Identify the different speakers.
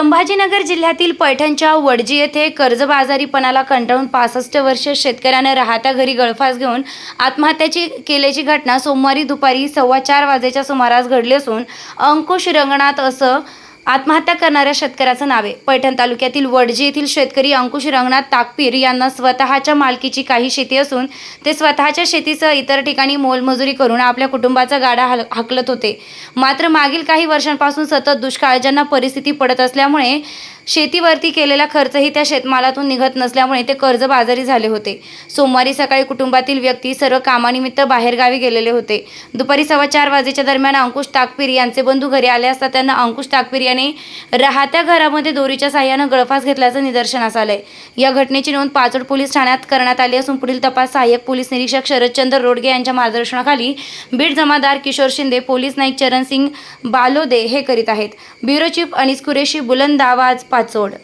Speaker 1: संभाजीनगर जिल्ह्यातील पैठणच्या वडजी येथे कर्जबाजारीपणाला कंटाळून पासष्ट वर्ष शेतकऱ्यानं राहत्या घरी गळफास घेऊन आत्महत्याची केल्याची घटना सोमवारी दुपारी सव्वा चार वाजेच्या सुमारास घडली असून अंकुश रंगणात असं आत्महत्या करणाऱ्या शेतकऱ्याचं नावे पैठण तालुक्यातील वडजी येथील शेतकरी अंकुश रंगनाथ ताकपीर यांना स्वतःच्या मालकीची काही शेती असून ते स्वतःच्या शेतीसह इतर ठिकाणी मोलमजुरी करून आपल्या कुटुंबाचा गाडा हल हाकलत होते. मात्र मागील काही वर्षांपासून सतत दुष्काळ ज्यांना परिस्थिती पडत असल्यामुळे शेतीवरती केलेला खर्चही त्या शेतमालातून निघत नसल्यामुळे ते कर्जबाजारी झाले होते. सोमवारी सकाळी कुटुंबातील व्यक्ती सर्व कामानिमित्त बाहेरगावी गेलेले होते. दुपारी सव्वा चार वाजेच्या दरम्यान अंकुश टाकपीर यांचे बंधू घरी आले असता त्यांना अंकुश टाकपीर याने राहत्या घरामध्ये दोरीच्या साह्यानं गळफास घेतल्याचं निदर्शनास आलंय. या घटनेची नोंद पाचोड पोलीस ठाण्यात करण्यात आली असून पुढील तपास सहाय्यक पोलीस निरीक्षक शरदचंद्र रोडगे यांच्या मार्गदर्शनाखाली बीड जमादार किशोर शिंदे पोलीस नाईक चरणसिंग बालोदे हे करीत आहेत. ब्युरो चीफ अनिस कुरेशी बुलंद आवाज पाचोड